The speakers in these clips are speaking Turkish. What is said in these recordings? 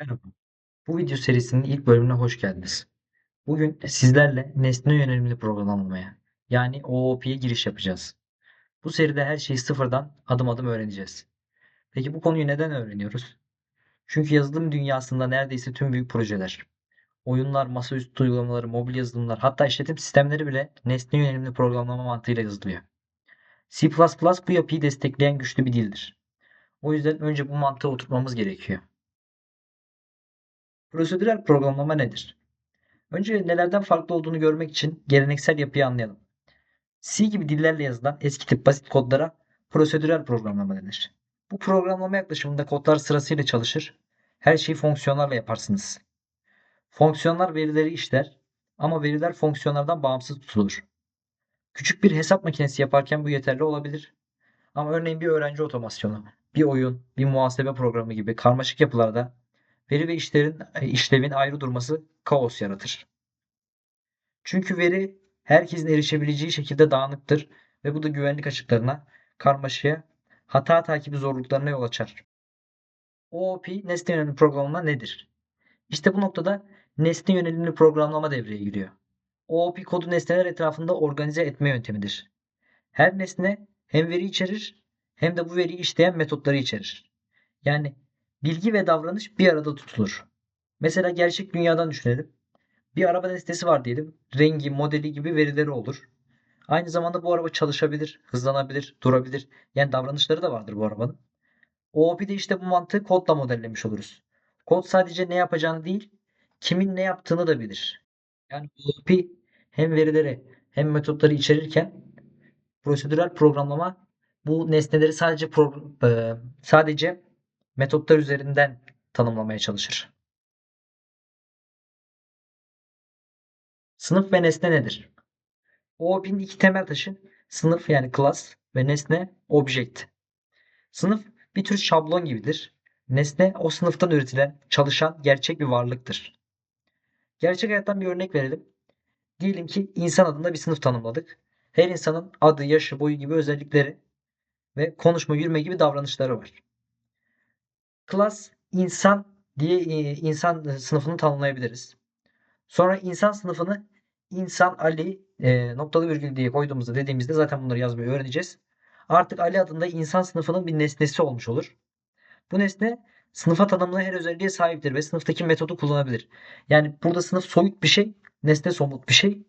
Merhaba. Bu video serisinin ilk bölümüne hoş geldiniz. Bugün sizlerle nesne yönelimli programlamaya yani OOP'ye giriş yapacağız. Bu seride her şeyi sıfırdan adım adım öğreneceğiz. Peki bu konuyu neden öğreniyoruz? Çünkü yazılım dünyasında neredeyse tüm büyük projeler, oyunlar, masaüstü uygulamaları, mobil yazılımlar, hatta işletim sistemleri bile nesne yönelimli programlama mantığıyla yazılıyor. C++ bu yapıyı destekleyen güçlü bir dildir. O yüzden önce bu mantığı oturtmamız gerekiyor. Prosedürel programlama nedir? Önce nelerden farklı olduğunu görmek için geleneksel yapıyı anlayalım. C gibi dillerle yazılan eski tip basit kodlara prosedürel programlama denir. Bu programlama yaklaşımında kodlar sırasıyla çalışır. Her şeyi fonksiyonlarla yaparsınız. Fonksiyonlar verileri işler ama veriler fonksiyonlardan bağımsız tutulur. Küçük bir hesap makinesi yaparken bu yeterli olabilir. Ama örneğin bir öğrenci otomasyonu, bir oyun, bir muhasebe programı gibi karmaşık yapılarda veri ve işlerin işlevin ayrı durması kaos yaratır. Çünkü veri herkesin erişebileceği şekilde dağınıktır ve bu da güvenlik açıklarına, karmaşaya, hata takibi zorluklarına yol açar. OOP nesne yönelimli programlama nedir? İşte bu noktada nesne yönelimli programlama devreye giriyor. OOP kodu nesneler etrafında organize etme yöntemidir. Her nesne hem veri içerir hem de bu veriyi işleyen metotları içerir. Yani bilgi ve davranış bir arada tutulur. Mesela gerçek dünyadan düşünelim. Bir araba nesnesi var diyelim. Rengi, modeli gibi verileri olur. Aynı zamanda bu araba çalışabilir, hızlanabilir, durabilir. Yani davranışları da vardır bu arabanın. OOP'de işte bu mantığı kodla modellemiş oluruz. Kod sadece ne yapacağını değil, kimin ne yaptığını da bilir. Yani OOP hem verileri hem metotları içerirken prosedürel programlama bu nesneleri sadece pro, sadece metotlar üzerinden tanımlamaya çalışır. Sınıf ve nesne nedir? OOP'nin iki temel taşı sınıf yani class ve nesne object. Sınıf bir tür şablon gibidir. Nesne o sınıftan üretilen, çalışan gerçek bir varlıktır. Gerçek hayattan bir örnek verelim. Diyelim ki insan adında bir sınıf tanımladık. Her insanın adı, yaşı, boyu gibi özellikleri ve konuşma, yürüme gibi davranışları var. Class insan diye e, insan sınıfını tanımlayabiliriz. Sonra insan sınıfını insan Ali e, noktalı virgül diye koyduğumuzda dediğimizde zaten bunları yazmayı öğreneceğiz. Artık Ali adında insan sınıfının bir nesnesi olmuş olur. Bu nesne sınıfa tanımlı her özelliğe sahiptir ve sınıftaki metodu kullanabilir. Yani burada sınıf soyut bir şey, nesne somut bir şey.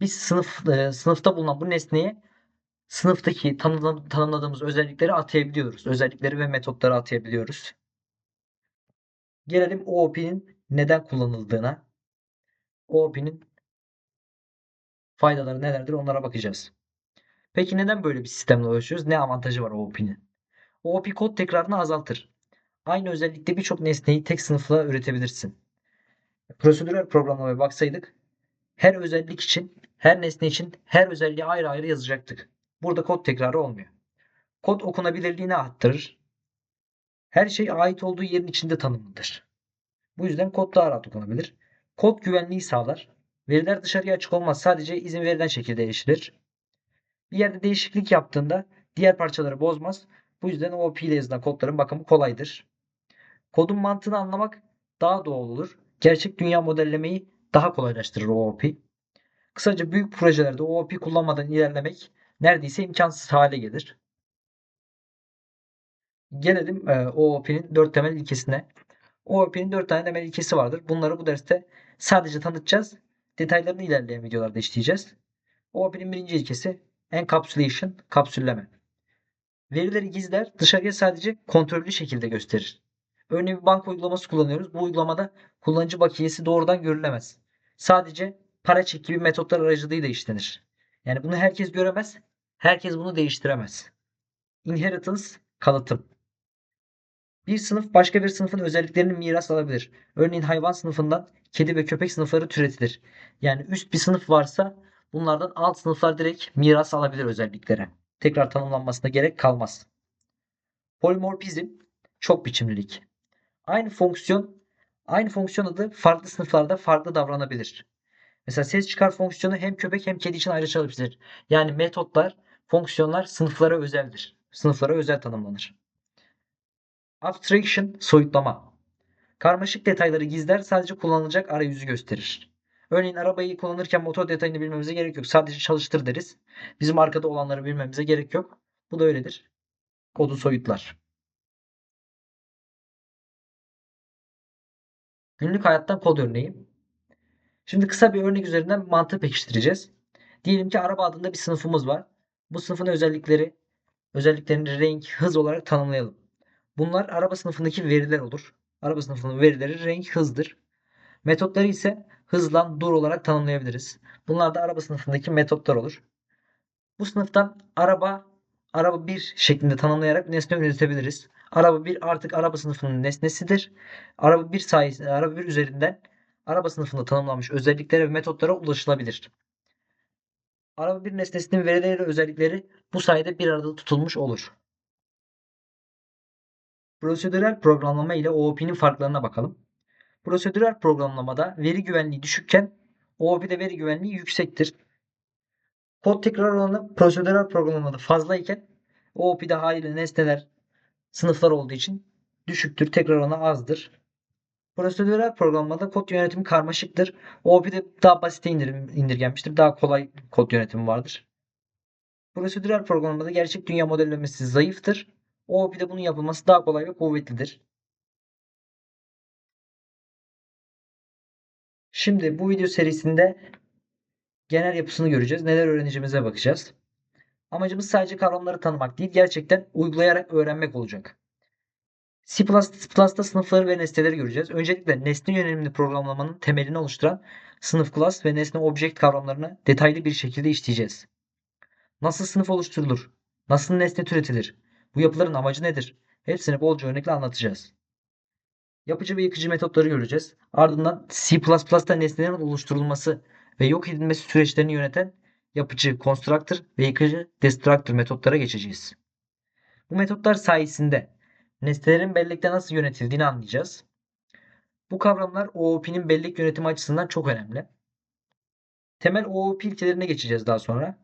Biz sınıf e, sınıfta bulunan bu nesneye sınıftaki tanımladığımız özellikleri atayabiliyoruz. Özellikleri ve metotları atayabiliyoruz. Gelelim OOP'nin neden kullanıldığına. OOP'nin faydaları nelerdir onlara bakacağız. Peki neden böyle bir sistemle uğraşıyoruz? Ne avantajı var OOP'nin? OOP kod tekrarını azaltır. Aynı özellikte birçok nesneyi tek sınıfla üretebilirsin. Prosedürel programlamaya baksaydık her özellik için, her nesne için her özelliği ayrı ayrı yazacaktık. Burada kod tekrarı olmuyor. Kod okunabilirliğini arttırır. Her şey ait olduğu yerin içinde tanımlıdır. Bu yüzden kod daha rahat okunabilir. Kod güvenliği sağlar. Veriler dışarıya açık olmaz. Sadece izin verilen şekilde erişilir. Bir yerde değişiklik yaptığında diğer parçaları bozmaz. Bu yüzden OOP ile yazılan kodların bakımı kolaydır. Kodun mantığını anlamak daha doğal olur. Gerçek dünya modellemeyi daha kolaylaştırır OOP. Kısaca büyük projelerde OOP kullanmadan ilerlemek neredeyse imkansız hale gelir. Gelelim e, OOP'nin 4 temel ilkesine. OOP'nin 4 tane temel ilkesi vardır. Bunları bu derste sadece tanıtacağız. Detaylarını ilerleyen videolarda işleyeceğiz. OOP'nin birinci ilkesi encapsulation, kapsülleme. Verileri gizler, dışarıya sadece kontrollü şekilde gösterir. Örneğin bir banka uygulaması kullanıyoruz. Bu uygulamada kullanıcı bakiyesi doğrudan görülemez. Sadece para çek gibi metotlar aracılığıyla işlenir. Yani bunu herkes göremez. Herkes bunu değiştiremez. Inheritance, kalıtım. Bir sınıf başka bir sınıfın özelliklerini miras alabilir. Örneğin hayvan sınıfından kedi ve köpek sınıfları türetilir. Yani üst bir sınıf varsa bunlardan alt sınıflar direkt miras alabilir özelliklere. Tekrar tanımlanmasına gerek kalmaz. Polimorfizm çok biçimlilik. Aynı fonksiyon aynı fonksiyon adı farklı sınıflarda farklı davranabilir. Mesela ses çıkar fonksiyonu hem köpek hem kedi için ayrı çalışabilir. Yani metotlar, fonksiyonlar sınıflara özeldir. Sınıflara özel tanımlanır. Abstraction soyutlama. Karmaşık detayları gizler, sadece kullanılacak arayüzü gösterir. Örneğin arabayı kullanırken motor detayını bilmemize gerek yok. Sadece çalıştır deriz. Bizim arkada olanları bilmemize gerek yok. Bu da öyledir. Kodu soyutlar. Günlük hayattan kod örneği. Şimdi kısa bir örnek üzerinden mantığı pekiştireceğiz. Diyelim ki araba adında bir sınıfımız var. Bu sınıfın özellikleri, özelliklerini renk, hız olarak tanımlayalım. Bunlar araba sınıfındaki veriler olur. Araba sınıfının verileri renk, hızdır. Metotları ise hızlan, dur olarak tanımlayabiliriz. Bunlar da araba sınıfındaki metotlar olur. Bu sınıftan araba, araba 1 şeklinde tanımlayarak nesne üretebiliriz. Araba 1 artık araba sınıfının nesnesidir. Araba 1 sayesinde, araba 1 üzerinden araba sınıfında tanımlanmış özelliklere ve metotlara ulaşılabilir. Araba 1 nesnesinin verileri ve özellikleri bu sayede bir arada tutulmuş olur. Prosedürel programlama ile OOP'nin farklarına bakalım. Prosedürel programlamada veri güvenliği düşükken OOP'de veri güvenliği yüksektir. Kod tekrar oranı prosedürel programlamada fazlayken OOP'de haliyle nesneler, sınıflar olduğu için düşüktür. Tekrar oranı azdır. Prosedürel programlamada kod yönetimi karmaşıktır. OOP'de daha basit indirim, indirgenmiştir. Daha kolay kod yönetimi vardır. Prosedürel programlamada gerçek dünya modellemesi zayıftır. OOP'de bunun yapılması daha kolay ve kuvvetlidir. Şimdi bu video serisinde genel yapısını göreceğiz. Neler öğreneceğimize bakacağız. Amacımız sadece kavramları tanımak değil, gerçekten uygulayarak öğrenmek olacak. C++'da sınıfları ve nesneleri göreceğiz. Öncelikle nesne yönelimli programlamanın temelini oluşturan sınıf class ve nesne object kavramlarını detaylı bir şekilde işleyeceğiz. Nasıl sınıf oluşturulur? Nasıl nesne türetilir? Bu yapıların amacı nedir? Hepsini bolca örnekle anlatacağız. Yapıcı ve yıkıcı metotları göreceğiz. Ardından C++'da nesnelerin oluşturulması ve yok edilmesi süreçlerini yöneten yapıcı constructor ve yıkıcı destructor metotlara geçeceğiz. Bu metotlar sayesinde nesnelerin bellekte nasıl yönetildiğini anlayacağız. Bu kavramlar OOP'nin bellek yönetimi açısından çok önemli. Temel OOP ilkelerine geçeceğiz daha sonra.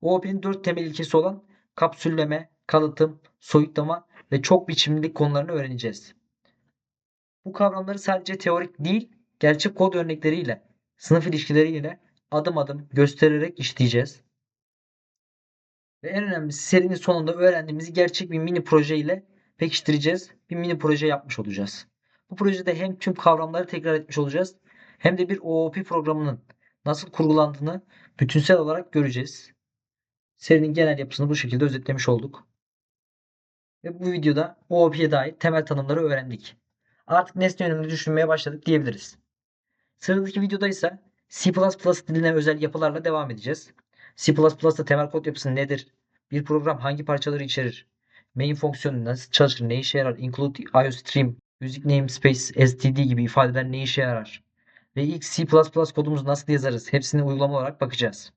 OOP'nin 4 temel ilkesi olan kapsülleme, kalıtım, soyutlama ve çok biçimlilik konularını öğreneceğiz. Bu kavramları sadece teorik değil, gerçek kod örnekleriyle, sınıf ilişkileriyle adım adım göstererek işleyeceğiz. Ve en önemlisi serinin sonunda öğrendiğimizi gerçek bir mini proje ile pekiştireceğiz. Bir mini proje yapmış olacağız. Bu projede hem tüm kavramları tekrar etmiş olacağız hem de bir OOP programının nasıl kurgulandığını bütünsel olarak göreceğiz. Serinin genel yapısını bu şekilde özetlemiş olduk. Ve bu videoda OOP'ye dair temel tanımları öğrendik. Artık nesne yönelimli düşünmeye başladık diyebiliriz. Sıradaki videoda ise C++ diline özel yapılarla devam edeceğiz. C++'da temel kod yapısı nedir? Bir program hangi parçaları içerir? Main fonksiyonu nasıl çalışır? Ne işe yarar? Include IOStream, Music Namespace, std gibi ifadeler ne işe yarar? Ve ilk C++ kodumuzu nasıl yazarız? Hepsini uygulama olarak bakacağız.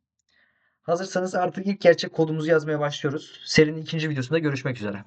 Hazırsanız artık ilk gerçek kodumuzu yazmaya başlıyoruz. Serinin ikinci videosunda görüşmek üzere.